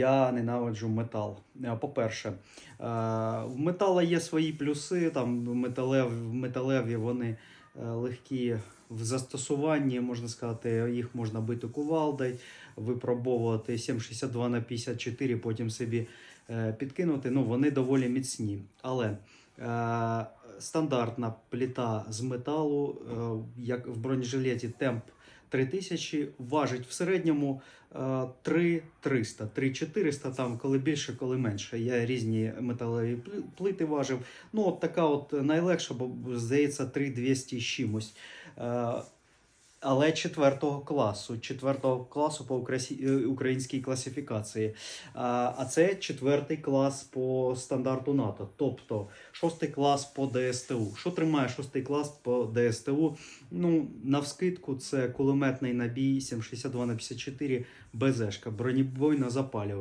Я ненавиджу метал. Е, По-перше, е, в метала є свої плюси, там металев, металеві вони е, легкі в застосуванні, можна сказати, їх можна бити кувалдою, випробовувати 7,62 на 54, потім собі підкинути. Ну, вони доволі міцні. Але стандартна пліта з металу, е, як в бронежилеті темп 3000, важить в середньому е, 3300, 3400, там коли більше, коли менше. Я різні металеві пли- плити важив. Ну, от така от найлегша, бо здається, 3200 з чимось. Але четвертого класу, четвертого класу по е, українській класифікації. А це четвертий клас по стандарту НАТО, тобто шостий клас по ДСТУ. Що тримає шостий клас по ДСТУ? Ну, навскидку, це кулеметний набій 7,62 на 54 БЗшка, бронебойно запалювальний.